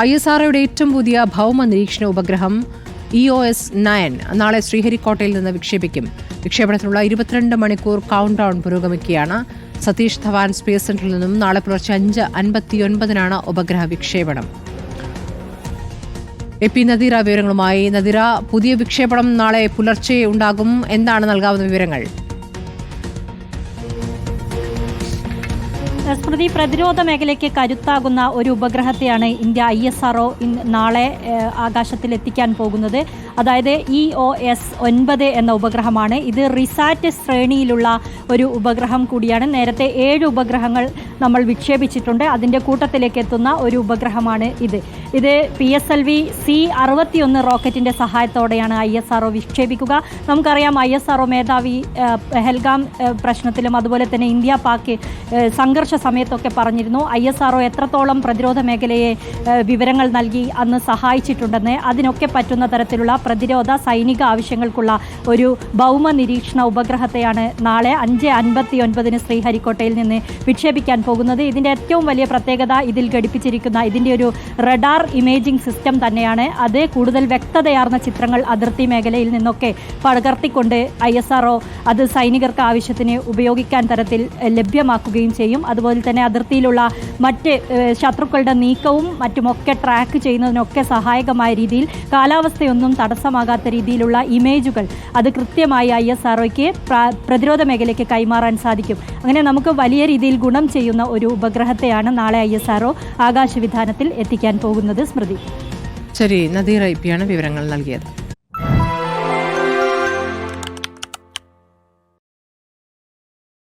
I S ആർഒയുടെ ഏറ്റവും പുതിയ ഭൗമ നിരീക്ഷണ ഉപഗ്രഹം ഇ ഒ എസ് നയൻ നാളെ ശ്രീഹരിക്കോട്ടയിൽ നിന്ന് വിക്ഷേപിക്കും. വിക്ഷേപണത്തിനുള്ള ഇരുപത്തിരണ്ട് മണിക്കൂർ കൗണ്ട് ഡൗൺ പുരോഗമിക്കുകയാണ്. സതീഷ് ധവാൻ സ്പേസ് സെന്ററിൽ നിന്നും നാളെ പുലർച്ചെ അഞ്ച് അൻപത്തിയൊൻപതിനാണ് ഉപഗ്രഹ വിക്ഷേപണം. എ പി നദീറ വിവരങ്ങളുമായി. നദീറ പുതിയ വിക്ഷേപണം നാളെ പുലർച്ചെ ഉണ്ടാകും. എന്താണ് നൽകാവുന്ന വിവരങ്ങൾ? സ്മൃതി പ്രതിരോധ മേഖലയ്ക്ക് കരുത്താകുന്ന ഒരു ഉപഗ്രഹത്തെയാണ് ഇന്ത്യ ഐ എസ് ആർ നാളെ ആകാശത്തിലെത്തിക്കാൻ പോകുന്നത്. അതായത് ഇ ഒ എസ് ഒൻപത് എന്ന ഉപഗ്രഹമാണ്. ഇത് റിസാറ്റ് ശ്രേണിയിലുള്ള ഒരു ഉപഗ്രഹം കൂടിയാണ്. നേരത്തെ ഏഴ് ഉപഗ്രഹങ്ങൾ നമ്മൾ വിക്ഷേപിച്ചിട്ടുണ്ട്. അതിന്റെ കൂട്ടത്തിലേക്ക് എത്തുന്ന ഒരു ഉപഗ്രഹമാണ് ഇത്. ഇത് P S L V C അറുപത്തിയൊന്ന് റോക്കറ്റിന്റെ സഹായത്തോടെയാണ് ഐ എസ് ആർ വിക്ഷേപിക്കുക. നമുക്കറിയാം ഐ എസ് ആർ മേധാവി ഹെൽഗാം പ്രശ്നത്തിലും അതുപോലെ തന്നെ ഇന്ത്യ പാക് സംഘർഷ സമയത്തൊക്കെ പറഞ്ഞിരുന്നു. ഐ എസ് ആർ എത്രത്തോളം പ്രതിരോധ മേഖലയെ വിവരങ്ങൾ നൽകി അന്ന് സഹായിച്ചിട്ടുണ്ടെന്ന് അതിനൊക്കെ പറ്റുന്ന തരത്തിലുള്ള പ്രതിരോധ സൈനിക ആവശ്യങ്ങൾക്കുള്ള ഒരു ഭൗമ നിരീക്ഷണ ഉപഗ്രഹത്തെയാണ് നാളെ അഞ്ച് അൻപത്തി ഒൻപതിന് ശ്രീഹരിക്കോട്ടയിൽ നിന്ന് വിക്ഷേപിക്കാൻ പോകുന്നത്. ഇതിന്റെ ഏറ്റവും വലിയ പ്രത്യേകത ഇതിൽ ഘടിപ്പിച്ചിരിക്കുന്ന ഇതിന്റെ ഒരു റഡാർ ഇമേജിംഗ് സിസ്റ്റം തന്നെയാണ്. അത് കൂടുതൽ വ്യക്തതയാർന്ന ചിത്രങ്ങൾ അതിർത്തി മേഖലയിൽ നിന്നൊക്കെ പകർത്തിക്കൊണ്ട് ഐ എസ് ആർ അത് സൈനികർക്ക് ആവശ്യത്തിന് ഉപയോഗിക്കാൻ തരത്തിൽ ലഭ്യമാക്കുകയും ചെയ്യും. അതുപോലെ തന്നെ അതിർത്തിയിലുള്ള മറ്റ് ശത്രുക്കളുടെ നീക്കവും മറ്റുമൊക്കെ ട്രാക്ക് ചെയ്യുന്നതിനൊക്കെ സഹായകമായ രീതിയിൽ കാലാവസ്ഥയൊന്നും തടസ്സമാകാത്ത രീതിയിലുള്ള ഇമേജുകൾ അത് കൃത്യമായി ഐ എസ് ആർ പ്രതിരോധ മേഖലയ്ക്ക് കൈമാറാൻ സാധിക്കും. അങ്ങനെ നമുക്ക് വലിയ രീതിയിൽ ഗുണം ചെയ്യുന്ന ഒരു ഉപഗ്രഹത്തെയാണ് നാളെ ഐ എസ് ആർ ആകാശവിധാനത്തിൽ എത്തിക്കാൻ പോകുന്നത് സ്മൃതി. ശരി ഇ പിയാണ് വിവരങ്ങൾ നൽകിയത്.